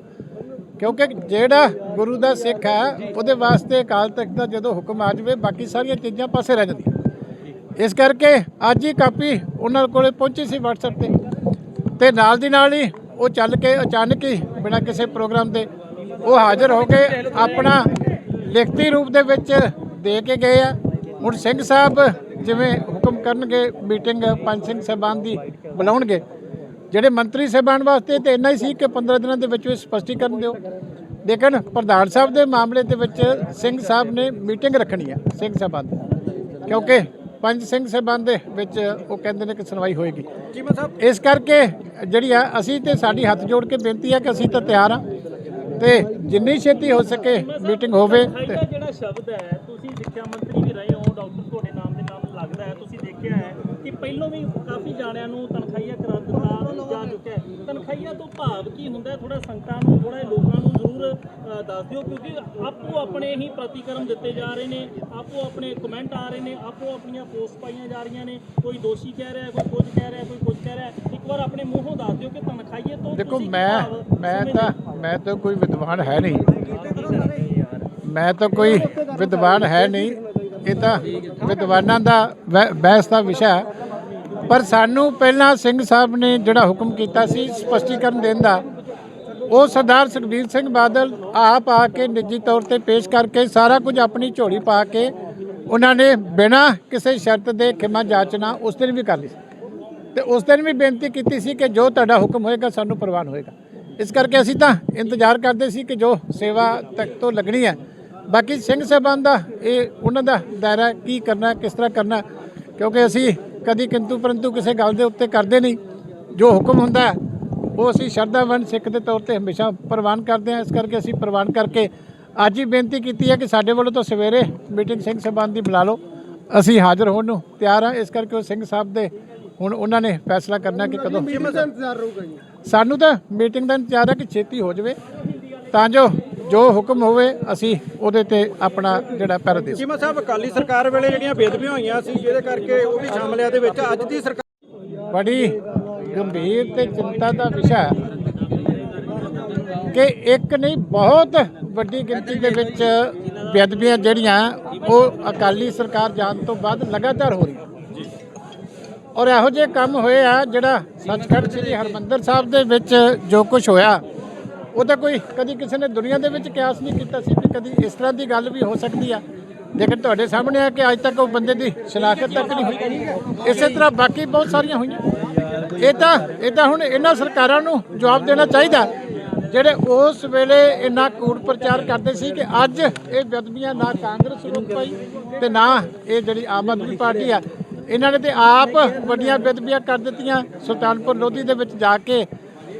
ਕਿਉਂਕਿ ਜਿਹੜਾ ਗੁਰੂ ਦਾ ਸਿੱਖ ਹੈ, ਉਹਦੇ ਵਾਸਤੇ ਅਕਾਲ ਤਖਤ ਦਾ ਜਦੋਂ ਹੁਕਮ ਆ ਜਾਵੇ, ਬਾਕੀ ਸਾਰੀਆਂ ਚੀਜ਼ਾਂ ਪਾਸੇ ਰਹਿ ਜਾਂਦੀਆਂ। ਇਸ ਕਰਕੇ ਅੱਜ ਹੀ ਕਾਪੀ ਉਹਨਾਂ ਕੋਲੇ ਪਹੁੰਚੀ ਸੀ WhatsApp ਤੇ। ਤੇ ਨਾਲ ਦੀ ਨਾਲ ਹੀ ਉਹ ਚੱਲ ਕੇ ਅਚਾਨਕ ਹੀ ਬਿਨਾਂ ਕਿਸੇ ਪ੍ਰੋਗਰਾਮ ਦੇ ਉਹ ਹਾਜ਼ਰ ਹੋ ਕੇ ਆਪਣਾ ਲਿਖਤੀ ਰੂਪ ਦੇ ਵਿੱਚ ਦੇ ਕੇ ਗਏ ਆ। ਹੁਣ ਸਿੰਘ ਸਾਹਿਬ ਜਿਵੇਂ ਹੁਕਮ ਕਰਨਗੇ, ਮੀਟਿੰਗ ਪੰਜ ਸਿੰਘ ਸਾਹਿਬਾਨ ਦੀ ਬੁਲਾਉਣਗੇ ਜਿਹੜੇ ਮੰਤਰੀ ਸਾਹਿਬਾਨ ਵਾਸਤੇ ਤੇ ਇੰਨਾ ਹੀ ਸੀ ਕਿ 15 ਦਿਨਾਂ ਦੇ ਵਿੱਚ ਵਿੱਚ ਸਪਸ਼ਟੀਕਰਨ ਦਿਓ। ਲੇਕਿਨ ਪ੍ਰਧਾਨ ਸਾਹਿਬ ਦੇ ਮਾਮਲੇ ਦੇ ਵਿੱਚ ਸਿੰਘ ਸਾਹਿਬ ਨੇ ਮੀਟਿੰਗ ਰੱਖਣੀ ਆ ਸਿੰਘ ਸਾਹਿਬਾਨ ਦੀ। ਕਿਉਂਕਿ ਪੰਜ ਸਿੰਘ ਸਾਹਿਬਾਨ ਦੇ ਵਿੱਚ ਉਹ ਕਹਿੰਦੇ ਨੇ ਕਿ ਸੁਣਵਾਈ ਹੋਏਗੀ। ਸਾਹਿਬ। ਇਸ ਕਰਕੇ ਜਿਹੜੀ ਆ ਅਸੀਂ ਤੇ ਸਾਡੀ ਹੱਥ ਜੋੜ ਕੇ ਬੇਨਤੀ ਹੈ ਕਿ ਅਸੀਂ ਤਾਂ ਤਿਆਰ ਆ ਤੇ ਜਿੰਨੀ ਛੇਤੀ ਹੋ ਸਕੇ ਮੀਟਿੰਗ ਹੋਵੇ ਜਿਹੜਾ ਸ਼ਬਦ ਹੈ ਤੁਸੀਂ ਸਿੱਖਿਆ ਮੰਤਰੀ ਵੀ ਰਹੇ ਹੋ ਡਾਕਟਰ ਤੁਹਾਡੇ ਨਾਮ ਦੇ ਨਾਮ ਲੱਗਦਾ ਹੈ ਤੁਸੀਂ ਦੇਖਿਆ ਹੈ ਕਿ ਪਹਿਲੋਂ ਵੀ ਕਾਫੀ ਜਾਣਿਆਂ ਨੂੰ ਤਨਖਾਹੀਆ ਕਰਾ ਦਿੱਤਾ ਜਾ ਚੁੱਕਾ ਹੈ ਤਨਖਾਹੀਆ ਤੋਂ ਭਾਵ ਕੀ ਹੁੰਦਾ ਹੈ? ਥੋੜਾ ਸੰਗਤਾਂ ਨੂੰ ਥੋੜਾ ਲੋਕਾਂ ਨੂੰ ਜ਼ਰੂਰ ਦੱਸ ਦਿਓ ਕਿਉਂਕਿ ਆਪੋ ਆਪਣੇ ਹੀ ਪ੍ਰਤੀਕਰਮ ਦਿੱਤੇ ਜਾ ਰਹੇ ਨੇ ਆਪੋ ਆਪਣੇ ਕਮੈਂਟ ਆ ਰਹੇ ਨੇ ਆਪੋ ਆਪਣੀਆਂ ਪੋਸਟ ਪਾਈਆਂ ਜਾ ਰਹੀਆਂ ਨੇ। ਕੋਈ ਦੋਸ਼ੀ ਕਹਿ ਰਿਹਾ ਕੋਈ ਕੁਝ ਕਹਿ ਰਿਹਾ ਕੋਈ ਕੁਝ ਕਹਿ ਰਿਹਾ। ਇੱਕ ਵਾਰ ਆਪਣੇ ਮੂੰਹੋਂ ਦੱਸ ਦਿਓ ਕਿ ਤਨਖਾਹੀਏ ਤੋਂ ਦੇਖੋ ਮੈਂ ਮੈਂ ਤਾਂ ਮੈਂ ਤਾਂ ਕੋਈ ਵਿਦਵਾਨ ਹੈ ਨਹੀਂ। ਮੈਂ ਤਾਂ ਕੋਈ ਵਿਦਵਾਨ ਹੈ ਨਹੀਂ। ਇਹ ਤਾਂ ਵਿਦਵਾਨਾਂ ਦਾ ਬਹਿ- ਬਹਿਸ ਦਾ ਵਿਸ਼ਾ ਹੈ। ਪਰ ਸਾਨੂੰ ਪਹਿਲਾਂ ਸਿੰਘ ਸਾਹਿਬ ਨੇ ਜਿਹੜਾ ਹੁਕਮ ਕੀਤਾ ਸੀ ਸਪਸ਼ਟੀਕਰਨ ਦੇਣ ਦਾ, ਉਹ ਸਰਦਾਰ ਸੁਖਬੀਰ ਸਿੰਘ ਬਾਦਲ ਆਪ ਆ ਕੇ ਨਿੱਜੀ ਤੌਰ ਤੇ ਪੇਸ਼ ਕਰਕੇ ਸਾਰਾ ਕੁਝ ਆਪਣੀ ਝੋਲੀ ਪਾ ਕੇ ਉਹਨਾਂ ਨੇ ਬਿਨਾਂ ਕਿਸੇ ਸ਼ਰਤ ਦੇ ਖਿਮਾ ਜਾਚਨਾ ਉਸ ਦਿਨ ਵੀ ਕਰ ਲਈ ਸੀ। ਤੇ ਉਸ ਦਿਨ ਵੀ ਬੇਨਤੀ ਕੀਤੀ ਸੀ ਕਿ ਜੋ ਤੁਹਾਡਾ ਹੁਕਮ ਹੋਏਗਾ, ਸਾਨੂੰ ਪ੍ਰਵਾਨ ਹੋਏਗਾ। ਇਸ ਕਰਕੇ ਅਸੀਂ ਤਾਂ ਇੰਤਜ਼ਾਰ ਕਰਦੇ ਸੀ ਕਿ ਜੋ ਸੇਵਾ ਤੱਕ ਤੋਂ ਲੱਗਣੀ ਹੈ, ਬਾਕੀ ਸਿੰਘ ਸਾਹਿਬਾਨ ਦਾ ਇਹ, ਉਹਨਾਂ ਦਾ ਦਾਇਰਾ ਕੀ ਕਰਨਾ, ਕਿਸ ਤਰ੍ਹਾਂ ਕਰਨਾ, ਕਿਉਂਕਿ ਅਸੀਂ ਕਦੀ ਕਿੰਤੂ ਪਰੰਤੂ ਕਿਸੇ ਗੱਲ ਦੇ ਉੱਤੇ ਕਰਦੇ ਨਹੀਂ। ਜੋ ਹੁਕਮ ਹੁੰਦਾ ਉਹ ਅਸੀਂ ਸ਼ਰਧਾਵਾਨ ਸਿੱਖ ਦੇ ਤੌਰ ਤੇ ਹਮੇਸ਼ਾ ਪ੍ਰਵਾਨ ਕਰਦੇ ਹਾਂ। ਇਸ ਕਰਕੇ ਅਸੀਂ ਪ੍ਰਵਾਨ ਕਰਕੇ ਅੱਜ ਹੀ ਬੇਨਤੀ ਕੀਤੀ ਹੈ ਕਿ ਸਾਡੇ ਵੱਲੋਂ ਤਾਂ ਸਵੇਰੇ ਮੀਟਿੰਗ ਸਿੰਘ ਸਾਹਿਬਾਨ ਦੀ ਬੁਲਾ ਲਓ। ਅਸੀਂ ਹਾਜ਼ਰ ਹੋਣ ਨੂੰ ਤਿਆਰ ਹਾਂ। ਇਸ ਕਰਕੇ ਉਹ ਸਿੰਘ ਸਾਹਿਬ ਦੇ ਹੁਣ ਉਹਨਾਂ ਨੇ ਫੈਸਲਾ ਕਰਨਾ ਕਿ ਕਦੋਂ। ਸਾਨੂੰ ਤਾਂ ਮੀਟਿੰਗ ਦਾ ਇੰਤਜ਼ਾਰ ਹੈ ਕਿ ਛੇਤੀ ਹੋ ਜਾਵੇ। ਤਾਂ ਜੋ ਜੋ ਹੁਕਮ ਹੋਵੇ ਅਸੀਂ ਉਹਦੇ ਤੇ ਆਪਣਾ ਜਿਹੜਾ ਪੈਰ ਦੇ ਚੀਮਾ ਸਾਹਿਬ ਅਕਾਲੀ ਸਰਕਾਰ ਵੇਲੇ ਜਿਹੜੀਆਂ ਬੇਦਬੀਆਂ ਹੋਈਆਂ ਸੀ ਜਿਹਦੇ ਕਰਕੇ ਉਹ ਵੀ ਸ਼ਾਮਲ ਆ ਦੇ ਵਿੱਚ ਅੱਜ ਦੀ ਸਰਕਾਰ ਬੜੀ ਗੰਭੀਰ ਤੇ ਚਿੰਤਾ ਦਾ ਵਿਸ਼ਾ ਹੈ ਕਿ ਇੱਕ ਨਹੀਂ ਬਹੁਤ ਵੱਡੀ ਗਿਣਤੀ ਦੇ ਵਿੱਚ ਬੇਅਦਬੀਆਂ ਜਿਹੜੀਆਂ ਉਹ ਅਕਾਲੀ ਸਰਕਾਰ ਜਾਣ ਤੋਂ ਬਾਅਦ ਲਗਾਤਾਰ ਹੋ ਰਹੀਆਂ। ਔਰ ਇਹੋ ਜਿਹੇ ਕੰਮ ਹੋਏ ਆ ਜਿਹੜਾ ਸੱਚਖੰਡ ਸ੍ਰੀ ਹਰਮੰਦਰ ਸਾਹਿਬ ਦੇ ਵਿੱਚ ਜੋ ਕੁਝ ਹੋਇਆ ਉਹ ਤਾਂ ਕੋਈ ਕਦੀ ਕਿਸੇ ਨੇ ਦੁਨੀਆ ਦੇ ਵਿੱਚ ਕਿਆਸ ਨਹੀਂ ਕੀਤਾ ਸੀ ਕਿ ਕਦੀ ਇਸ ਤਰ੍ਹਾਂ ਦੀ ਗੱਲ ਵੀ ਹੋ ਸਕਦੀ ਆ। ਲੇਕਿਨ ਤੁਹਾਡੇ ਸਾਹਮਣੇ ਆ ਕਿ ਅੱਜ ਤੱਕ ਉਹ ਬੰਦੇ ਦੀ ਸ਼ਨਾਖਤ ਤੱਕ ਨਹੀਂ ਹੋਈ। ਇਸੇ ਤਰ੍ਹਾਂ ਬਾਕੀ ਬਹੁਤ ਸਾਰੀਆਂ ਹੋਈਆਂ। ਇਹ ਤਾਂ ਇਹ ਤਾਂ ਹੁਣ ਇਹਨਾਂ ਸਰਕਾਰਾਂ ਨੂੰ ਜਵਾਬ ਦੇਣਾ ਚਾਹੀਦਾ। ਜਿਹੜੇ ਉਸ ਵੇਲੇ ਇੰਨਾ ਕੂੜ ਪ੍ਰਚਾਰ ਕਰਦੇ ਸੀ ਕਿ ਅੱਜ ਇਹ ਬਦਮੀਆਂ ਨਾ ਕਾਂਗਰਸ ਰੁਕ ਪਾਈ ਤੇ ਨਾ ਇਹ ਜਿਹੜੀ ਆਮ ਆਦਮੀ ਪਾਰਟੀ ਆ, ਇਹਨਾਂ ਨੇ ਤੇ ਆਪ ਵੱਡੀਆਂ ਬੇਦਬੀਆਂ ਕਰ ਦਿੱਤੀਆਂ ਸੁਲਤਾਨਪੁਰ ਲੋਧੀ ਦੇ ਵਿੱਚ ਜਾ ਕੇ।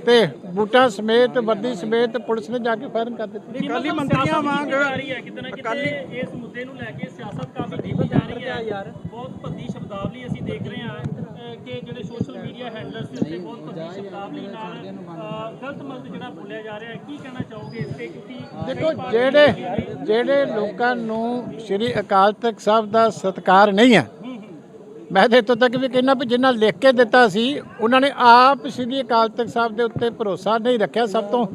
ਤੇ ਬੂਟਾਂ ਸਮੇਤ ਵਰਦੀ ਸਮੇਤ ਪੁਲਿਸ ਨੇ ਜਾ ਕੇ ਫਾਇਰਿੰਗ ਕਰ ਦਿੱਤੀ। ਅਕਾਲੀ ਮੰਤਰੀਆਂ ਵਾਂਗ ਜਾ ਰਹੀ ਹੈ ਕਿਤੇ ਨਾ ਕਿਤੇ ਇਸ ਮੁੱਦੇ ਨੂੰ ਲੈ ਕੇ ਸਿਆਸਤ ਕਾਫੀ ਜਾ ਰਹੀ ਹੈ। ਬਹੁਤ ਭੱਦੀ ਸ਼ਬਦਾਵਲੀ ਅਸੀਂ ਦੇਖ ਰਹੇ ਹਾਂ ਕਿ ਜਿਹੜੇ ਸੋਸ਼ਲ ਮੀਡੀਆ ਹੈਂਡਲਰਸ ਦੇ ਉੱਤੇ ਬਹੁਤ ਭੱਦੀ ਸ਼ਬਦਾਵਲੀ ਨਾਲ ਗਲਤ ਮਲਤ ਜਿਹੜਾ ਬੋਲਿਆ ਜਾ ਰਿਹਾ ਹੈ ਕੀ ਕਹਿਣਾ ਚਾਹੋਗੇ ਇਸ ਤੇ? ਕਿਉਂਕਿ ਦੇਖੋ ਜਿਹੜੇ ਜਿਹੜੇ ਲੋਕਾਂ ਨੂੰ ਸ੍ਰੀ ਅਕਾਲ ਤਖਤ ਸਾਹਿਬ ਦਾ ਸਤਿਕਾਰ ਨਹੀਂ ਹੈ ਮੈਂ ਤਾਂ ਇੱਥੋਂ ਤੱਕ ਵੀ ਕਹਿਣਾ ਵੀ ਜਿਨ੍ਹਾਂ ਲਿਖ ਕੇ ਦਿੱਤਾ ਸੀ, ਉਹਨਾਂ ਨੇ ਆਪ ਸ੍ਰੀ ਅਕਾਲ ਤਖਤ ਸਾਹਿਬ ਦੇ ਉੱਤੇ ਭਰੋਸਾ ਨਹੀਂ ਰੱਖਿਆ। ਸਭ ਤੋਂ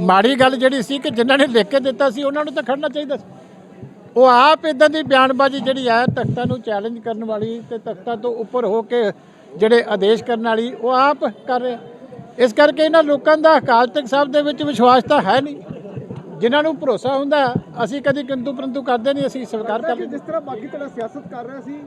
ਮਾੜੀ ਗੱਲ ਜਿਹੜੀ ਸੀ ਕਿ ਜਿਨ੍ਹਾਂ ਨੇ ਲਿਖ ਕੇ ਦਿੱਤਾ ਸੀ, ਉਹਨਾਂ ਨੂੰ ਤਾਂ ਖੜਨਾ ਚਾਹੀਦਾ ਸੀ। ਉਹ ਆਪ ਇਦਾਂ ਦੀ ਬਿਆਨਬਾਜ਼ੀ ਜਿਹੜੀ ਹੈ, ਤਖਤਾਂ ਨੂੰ ਚੈਲੰਜ ਕਰਨ ਵਾਲੀ ਤੇ ਤਖਤਾਂ ਤੋਂ ਉੱਪਰ ਹੋ ਕੇ ਜਿਹੜੇ ਆਦੇਸ਼ ਕਰਨ ਵਾਲੀ, ਉਹ ਆਪ ਕਰ ਰਿਹਾ ਇਸ ਕਰਕੇ ਇਹਨਾਂ ਲੋਕਾਂ ਦਾ ਅਕਾਲ ਤਖਤ ਸਾਹਿਬ ਦੇ ਵਿੱਚ ਵਿਸ਼ਵਾਸ ਤਾਂ ਹੈ ਨਹੀਂ। ਜਿਨ੍ਹਾਂ ਨੂੰ ਭਰੋਸਾ ਹੁੰਦਾ ਅਸੀਂ ਕਦੀ ਕਿੰਤੂ ਪਰੰਤੂ ਕਰਦੇ ਨਹੀਂ ਅਸੀਂ ਸਵੀਕਾਰ ਕਰ ਕਿ ਜਿਸ ਤਰ੍ਹਾਂ ਬਾਕੀ ਧੜਾ ਸਿਆਸਤ ਕਰ ਰਿਹਾ ਸੀ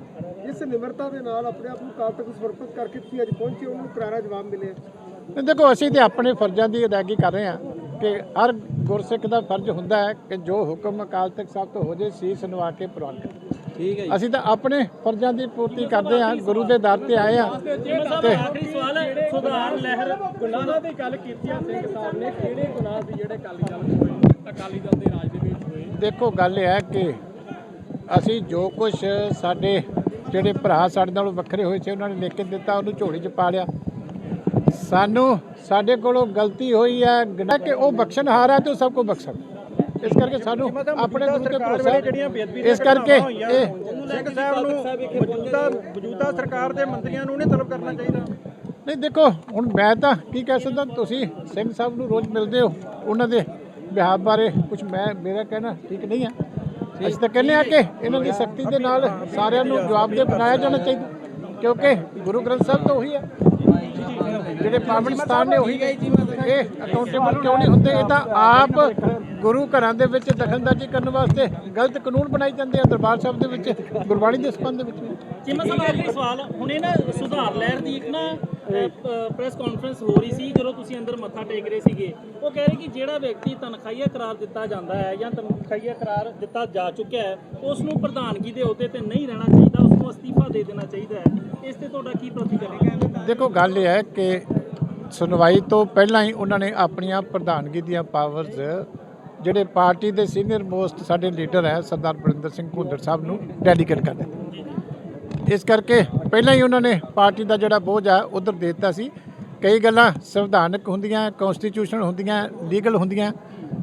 ਇਸ ਨਿਮਰਤਾ ਦੇ ਨਾਲ ਆਪਣੇ ਆਪ ਨੂੰ ਕਾਲ ਤੱਕ ਸਮਰਪਿਤ ਕਰਕੇ ਤੁਸੀਂ ਅੱਜ ਪਹੁੰਚੇ ਉਹਨੂੰ ਕਰਾਰਾ ਜਵਾਬ ਮਿਲਿਆ। ਦੇਖੋ ਅਸੀਂ ਤੇ ਆਪਣੇ ਫਰਜ਼ਾਂ ਦੀ ਅਦਾਇਗੀ ਕਰ ਰਹੇ ਹਾਂ ਕਿ ਹਰ ਗੁਰਸਿੱਖ ਦਾ ਫਰਜ਼ ਹੁੰਦਾ ਹੈ ਕਿ ਜੋ ਹੁਕਮ ਅਕਾਲ ਤਖਤ ਸਾਹਿਬ ਤੋਂ ਹੋ ਜੇ ਸੀਸ ਨਵਾ ਕੇ ਪ੍ਰਵਾਨ ਕਰੇ। ਠੀਕ ਹੈ ਅਸੀਂ ਤਾਂ ਆਪਣੇ ਫਰਜ਼ਾਂ ਦੀ ਪੂਰਤੀ ਕਰਦੇ ਹਾਂ ਗੁਰੂ ਦੇ ਦਰ ਤੇ ਆਏ ਹਾਂ ਤੇ ਆਖਰੀ ਸਵਾਲ ਹੈ ਸੁਧਾਰ ਲਹਿਰ ਗੁਨਾਹਾਂ ਦੀ ਗੱਲ ਕੀਤੀ ਆ ਸਿੰਘ ਸਾਹਿਬ ਨੇ ਕਿਹੜੇ ਗੁਨਾਹ ਸੀ ਜਿਹੜੇ ਦਲ ਵਿੱਚ ਹੋਏ ਅਕਾਲੀ ਦਲ ਦੇ ਰਾਜ ਦੇ ਵਿੱਚ ਹੋਏ। ਦੇਖੋ ਗੱਲ ਇਹ ਹੈ ਕਿ ਅਸੀਂ ਜੋ ਕੁਝ ਸਾਡੇ ਜਿਹੜੇ ਭਰਾ ਸਾਡੇ ਨਾਲੋਂ ਵੱਖਰੇ ਹੋਏ ਸੀ ਉਹਨਾਂ ਨੇ ਲਿਖ ਕੇ ਦਿੱਤਾ ਉਹਨੂੰ ਝੋਲੀ 'ਚ ਪਾ ਲਿਆ। ਸਾਨੂੰ ਸਾਡੇ ਕੋਲੋਂ ਗਲਤੀ ਹੋਈ ਹੈ ਗੁਨਾਹ ਕਿ ਉਹ ਬਖਸ਼ਣਹਾਰ ਹੈ ਤੇ ਉਹ ਸਭ ਕੋ ਬਖਸ਼ਣ। ਇਸ ਕਰਕੇ ਸਾਨੂੰ ਆਪਣੇ ਗੁਰੂ ਤੇ ਭਰੋਸਾ ਹੈ। ਜਿਹੜੀਆਂ ਬੇਅਦਬੀ ਇਸ ਕਰਕੇ ਇਹ ਸਿੰਘ ਸਾਹਿਬ ਨੂੰ ਮੌਜੂਦਾ ਮੌਜੂਦਾ ਸਰਕਾਰ ਦੇ ਮੰਤਰੀਆਂ ਨੂੰ ਨਹੀਂ ਤਲਬ ਕਰਨਾ ਚਾਹੀਦਾ। ਨਹੀਂ ਦੇਖੋ ਹੁਣ ਮੈਂ ਤਾਂ ਕੀ ਕਹਿ ਸਕਦਾ ਤੁਸੀਂ ਸਿੰਘ ਸਾਹਿਬ ਨੂੰ ਰੋਜ਼ ਮਿਲਦੇ ਹੋ ਉਹਨਾਂ ਦੇ ਵਿਹਾਰ ਬਾਰੇ ਕੁਝ ਮੈਂ, ਮੇਰਾ ਕਹਿਣਾ ਠੀਕ ਨਹੀਂ ਹੈ। ਅਸੀਂ ਤਾਂ ਕਹਿੰਦੇ ਆ ਕਿ ਇਹਨਾਂ ਦੀ ਸਖਤੀ ਦੇ ਨਾਲ ਸਾਰਿਆਂ ਨੂੰ ਜਵਾਬਦੇਹ ਬਣਾਇਆ ਜਾਣਾ ਚਾਹੀਦਾ। ਕਿਉਂਕਿ ਗੁਰੂ ਗ੍ਰੰਥ ਸਾਹਿਬ ਤਾਂ ਉਹੀ ਹੈ। ਜਿਹੜੇ ਪਾਵਨ ਸਥਾਨ ਨੇ ਉਹੀ ਇਹ ਅਕਾਊਂਟੇਬਲ ਕਿਉਂ ਨਹੀਂ ਹੁੰਦੇ? ਇਹ ਤਾਂ ਆਪ ਗੁਰੂ ਘਰਾਂ ਦੇ ਵਿੱਚ ਦਖਲਅੰਦਾਜ਼ੀ ਕਰਨ ਵਾਸਤੇ ਗਲਤ ਕਾਨੂੰਨ ਬਣਾਏ ਜਾਂਦੇ ਆ ਦਰਬਾਰ ਸਾਹਿਬ ਦੇ ਵਿੱਚ, ਗੁਰਬਾਣੀ ਦੇ ਸੰਬੰਧ ਦੇ ਵਿੱਚ ਚੀਮਾ ਸਾਹਿਬ ਆਖਰੀ ਸਵਾਲ, ਹੁਣੇ ਨਾ ਸੁਧਾਰ ਲਹਿਰ ਦੀ ਇੱਕ ਨਾ ਪ੍ਰੈਸ ਕਾਨਫਰੰਸ ਹੋ ਰਹੀ ਸੀ, ਜਦੋਂ ਤੁਸੀਂ ਅੰਦਰ ਮੱਥਾ ਟੇਕ ਰਹੇ ਸੀਗੇ। ਉਹ ਕਹਿ ਰਹੇ ਕਿ ਜਿਹੜਾ ਵਿਅਕਤੀ ਤਨਖਾਹੀਆ ਕਰਾਰ ਦਿੱਤਾ ਜਾਂਦਾ ਹੈ ਜਾਂ ਤਨਖਾਹੀਆ ਕਰਾਰ ਦਿੱਤਾ ਜਾ ਚੁੱਕਿਆ ਹੈ, ਉਸ ਨੂੰ ਪ੍ਰਧਾਨਗੀ ਦੇ ਅਹੁਦੇ ਤੇ ਨਹੀਂ ਰਹਿਣਾ ਚਾਹੀਦਾ, ਉਸ ਨੂੰ ਅਸਤੀਫਾ ਦੇ ਦੇਣਾ ਚਾਹੀਦਾ ਹੈ। ਇਸ ਤੇ ਤੁਹਾਡਾ ਕੀ ਪ੍ਰਤੀਕਰਮ ਹੈ? ਦੇਖੋ, ਗੱਲ ਇਹ ਹੈ ਕਿ ਸੁਣਵਾਈ ਤੋਂ ਪਹਿਲਾਂ ਹੀ ਉਹਨਾਂ ਨੇ ਆਪਣੀਆਂ ਪ੍ਰਧਾਨਗੀ ਦੀਆਂ ਪਾਵਰਜ਼ ਜਿਹੜੇ ਪਾਰਟੀ ਦੇ ਸੀਨੀਅਰ ਮੋਸਟ ਸਾਡੇ ਲੀਡਰ ਹੈ, ਸਰਦਾਰ ਬਰਿੰਦਰ ਸਿੰਘ ਭੁੰਦੜ ਸਾਹਿਬ ਨੂੰ ਡੈਲੀਗੇਟ ਕਰ ਦਿੱਤਾ। ਇਸ ਕਰਕੇ ਪਹਿਲਾਂ ਹੀ ਉਹਨਾਂ ਨੇ ਪਾਰਟੀ ਦਾ ਜਿਹੜਾ ਬੋਝ ਆ, ਉਧਰ ਦੇ ਦਿੱਤਾ ਸੀ। ਕਈ ਗੱਲਾਂ ਸੰਵਿਧਾਨਕ ਹੁੰਦੀਆਂ ਕਨਸਟੀਟਿਊਸ਼ਨਲ ਹੁੰਦੀਆਂ ਲੀਗਲ ਹੁੰਦੀਆਂ।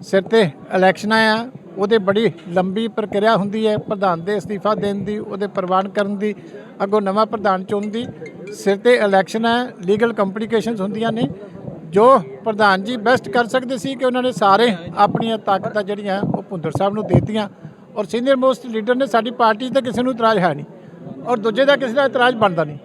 ਸਿਰ ਤੇ ਇਲੈਕਸ਼ਨਾਂ ਆ ਉਹਦੇ ਬੜੀ ਲੰਬੀ ਪ੍ਰਕਿਰਿਆ ਹੁੰਦੀ ਹੈ, ਪ੍ਰਧਾਨ ਦੇ ਅਸਤੀਫਾ ਦੇਣ ਦੀ, ਉਹਦੇ ਪ੍ਰਵਾਨ ਕਰਨ ਦੀ, ਅੱਗੋਂ ਨਵਾਂ ਪ੍ਰਧਾਨ ਚੁਣ ਦੀ। ਸਿਰ ਤੇ ਇਲੈਕਸ਼ਨ ਹੈ ਲੀਗਲ ਕੰਪਲਿਕੇਸ਼ਨਸ ਹੁੰਦੀਆਂ ਨੇ। ਜੋ ਪ੍ਰਧਾਨ ਜੀ ਬੈਸਟ ਕਰ ਸਕਦੇ ਸੀ ਕਿ ਉਹਨਾਂ ਨੇ ਸਾਰੇ ਆਪਣੀਆਂ ਤਾਕਤਾਂ ਜਿਹੜੀਆਂ ਉਹ ਭੁੰਦਰ ਸਾਹਿਬ ਨੂੰ ਦੇਤੀਆਂ। ਔਰ ਸੀਨੀਅਰ ਮੋਸਟ ਲੀਡਰ ਨੇ ਸਾਡੀ ਪਾਰਟੀ ਤੇ ਕਿਸੇ ਨੂੰ ਇਤਰਾਜ਼ ਹੈ ਨਹੀਂ। ਔਰ ਦੂਜੇ ਦਾ ਕਿਸੇ ਦਾ ਇਤਰਾਜ਼ ਬਣਦਾ ਨਹੀਂ।